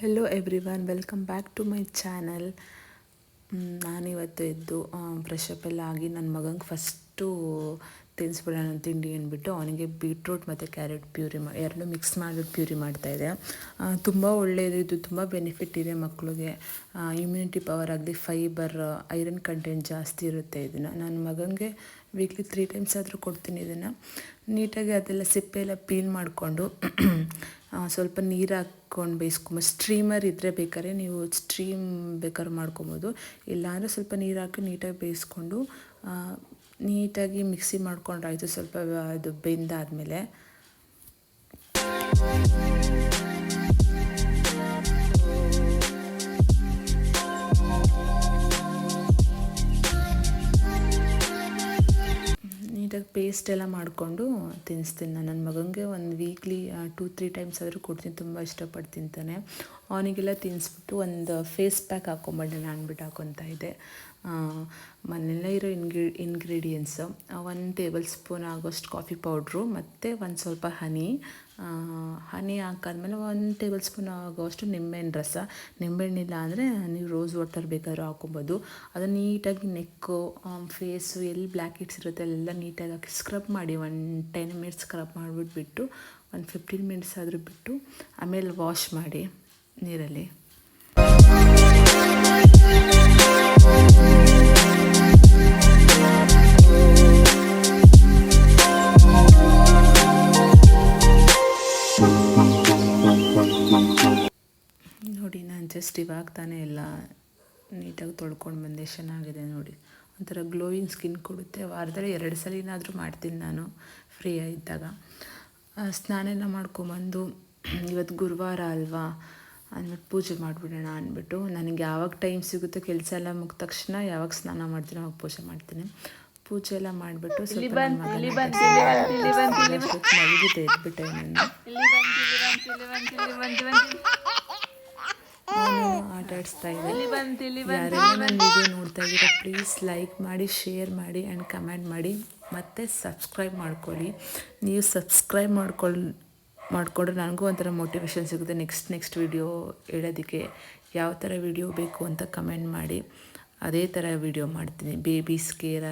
Everyone welcome back to my channel ನಾನಿವತ್ತು ಎದ್ದು fresh up ಎಲ್ಲ ಆಗಿ ನನ್ನ ಮಗಂಗೆ ಫಸ್ಟು ತಿನ್ನಿಸ್ಬಿಡೋಣ ತಿಂಡಿ ಅಂದ್ಬಿಟ್ಟು ಅವನಿಗೆ ಬೀಟ್ರೂಟ್ ಮತ್ತು ಕ್ಯಾರೆಟ್ ಪ್ಯೂರಿ ಮಾ ಎರಡು ಮಿಕ್ಸ್ ಮಾಡಿಬಿಟ್ಟು ಪ್ಯೂರಿ ಮಾಡ್ತಾಯಿದೆ ತುಂಬ ಒಳ್ಳೆಯದು ಇದು ತುಂಬ ಬೆನಿಫಿಟ್ ಇದೆ ಮಕ್ಕಳಿಗೆ ಇಮ್ಯುನಿಟಿ ಪವರ್ ಆಗಲಿ ಫೈಬರ್ ಐರನ್ ಕಂಟೆಂಟ್ ಜಾಸ್ತಿ ಇರುತ್ತೆ ಇದನ್ನು. ನನ್ನ ಮಗನಿಗೆ ವೀಕ್ಲಿ ತ್ರೀ ಟೈಮ್ಸ್ ಆದರೂ ಕೊಡ್ತೀನಿ ಇದನ್ನು. ನೀಟಾಗಿ ಅದೆಲ್ಲ ಸಿಪ್ಪೆ ಎಲ್ಲ ಪೀಲ್ ಮಾಡಿಕೊಂಡು ಸ್ವಲ್ಪ ನೀರು ಹಾಕ್ಕೊಂಡು ಬೇಯಿಸ್ಕೊಂಬೋದು ಸ್ಟ್ರೀಮರ್ ಇದ್ದರೆ ಬೇಕಾದ್ರೆ ನೀವು ಸ್ಟ್ರೀಮ್ ಬೇಕಾದ್ರೆ ಮಾಡ್ಕೊಬೋದು. ಇಲ್ಲಾಂದರೆ ಸ್ವಲ್ಪ ನೀರು ಹಾಕಿ ನೀಟಾಗಿ ಬೇಯಿಸ್ಕೊಂಡು ನೀಟಾಗಿ ಮಿಕ್ಸಿ ಮಾಡ್ಕೊಂಡ್ರಾಯಿತು ಸ್ವಲ್ಪ ಅದು ಬೆಂದಾದಮೇಲೆ. ನೀಟಾಗಿ ಪೇಸ್ಟ್ ಎಲ್ಲ ಮಾಡಿಕೊಂಡು ತಿನ್ನಿಸ್ತೀನಿ ನಾನು. ನನ್ನ ಮಗನಿಗೆ ಒಂದು ವೀಕ್ಲಿ ಟೂ ತ್ರೀ ಟೈಮ್ಸ್ ಆದರೂ ಕೊಡ್ತೀನಿ. ತುಂಬ ಇಷ್ಟಪಟ್ಟು ತಿಂತಾನೆ ಅವನಿಗೆಲ್ಲ ತಿನ್ನಿಸ್ಬಿಟ್ಟು ಒಂದು ಫೇಸ್ ಪ್ಯಾಕ್ ಹಾಕ್ಕೊಂಬಂಡೆ ಅಂದ್ಬಿಟ್ಟು ಹಾಕೊತಾ ಇದ್ದೆ. ಮನೆಯಲ್ಲೇ ಇರೋ ಇನ್ಗ್ರಿ ಇನ್ಗ್ರೀಡಿಯೆಂಟ್ಸು ಒಂದು ಟೇಬಲ್ ಸ್ಪೂನ್ ಆಗೋಷ್ಟು ಕಾಫಿ ಪೌಡ್ರು ಮತ್ತು ಒಂದು ಸ್ವಲ್ಪ ಹನಿ ಹನಿ ಹಾಕಾದ್ಮೇಲೆ ಒಂದು ಟೇಬಲ್ ಸ್ಪೂನ್ ಆಗೋಷ್ಟು ನಿಂಬೆಹಣ್ಣು ರಸ. ನಿಂಬೆಹಣ್ಣಿಲ್ಲ ಅಂದರೆ ನೀವು ರೋಸ್ ವಾಟರ್ ಬೇಕಾದ್ರೂ ಹಾಕೊಬೋದು. ಅದು ನೀಟಾಗಿ ನೆಕ್ಕು ಫೇಸು ಎಲ್ಲಿ ಬ್ಲ್ಯಾಕ್ ಇಟ್ಸ್ ಇರುತ್ತೆ ಅಲ್ಲೆಲ್ಲ ನೀಟಾಗಿ ಹಾಕಿ ಸ್ಕ್ರಬ್ ಮಾಡಿ ಒನ್ ಟೆನ್ ಮಿನಿಟ್ಸ್ ಸ್ಕ್ರಬ್ ಮಾಡಿಬಿಟ್ಬಿಟ್ಟು ಒಂದು ಫಿಫ್ಟೀನ್ ಮಿನಿಟ್ಸ್ ಆದರೂ ಬಿಟ್ಟು, ಆಮೇಲೆ ವಾಶ್ ಮಾಡಿ. ನೀರಲ್ಲಿ. ನೋಡಿ, ನಾನು ಜಸ್ಟ್ ಇವಾಗ ತಾನೇ ಎಲ್ಲ ನೀಟಾಗಿ ತೊಳ್ಕೊಂಡು ಬಂದೆ. ಚೆನ್ನಾಗಿದೆ ನೋಡಿ. ಒಂಥರ ಗ್ಲೋಯಿಂಗ್ ಸ್ಕಿನ್ ಕೊಡುತ್ತೆ. ವಾರದಲ್ಲಿ ಎರಡು ಸಲಿನಾದರೂ ಮಾಡ್ತೀನಿ ನಾನು, ಫ್ರೀ ಇದ್ದಾಗ ಸ್ನಾನ ಮಾಡ್ಕೊಂಬಂದು, ಇವತ್ತು ಗುರುವಾರ ಅಲ್ವಾ ಅಂದ್ಬಿಟ್ಟು ಪೂಜೆ ಮಾಡಿಬಿಡೋಣ ಅಂದ್ಬಿಟ್ಟು. ನನಗೆ ಯಾವಾಗ ಟೈಮ್ ಸಿಗುತ್ತೋ ಕೆಲಸ ಎಲ್ಲ ಮುಗಿದ ತಕ್ಷಣ ಯಾವಾಗ ಸ್ನಾನ ಮಾಡ್ತೀನಿ ಅವಾಗ ಪೂಜೆ ಮಾಡ್ತೀನಿ. ಪೂಜೆ ಎಲ್ಲ ಮಾಡಿಬಿಟ್ಟು ಸ್ವಲ್ಪ ಮಲಗಿದೆ ನಾನು. ಆಟ ಆಡಿಸ್ತಾ ಇದ್ದೀನಿ ಯಾರೆಲ್ಲ ನನ್ನ ವಿಡಿಯೋ ನೋಡ್ತಾ ಇದ್ದೀರಾ ಪ್ಲೀಸ್ ಲೈಕ್ ಮಾಡಿ ಶೇರ್ ಮಾಡಿ ಆ್ಯಂಡ್ ಕಮೆಂಟ್ ಮಾಡಿ. ಮತ್ತು ಸಬ್ಸ್ಕ್ರೈಬ್ ಮಾಡ್ಕೊಳ್ಳಿ. ನೀವು ಸಬ್ಸ್ಕ್ರೈಬ್ ಮಾಡ್ಕೊಳ್ಳಿ ಮಾಡಿಕೊಂಡ್ರೆ ನನಗೂ ಒಂಥರ ಮೋಟಿವೇಶನ್ ಸಿಗುತ್ತೆ. ನೆಕ್ಸ್ಟ್ ನೆಕ್ಸ್ಟ್ ವಿಡಿಯೋ ಹೇಳೋದಕ್ಕೆ ಯಾವ ಥರ ವಿಡಿಯೋ ಬೇಕು ಅಂತ ಕಮೆಂಟ್ ಮಾಡಿ. ಅದೇ ಥರ ವಿಡಿಯೋ ಮಾಡ್ತೀನಿ. Babies care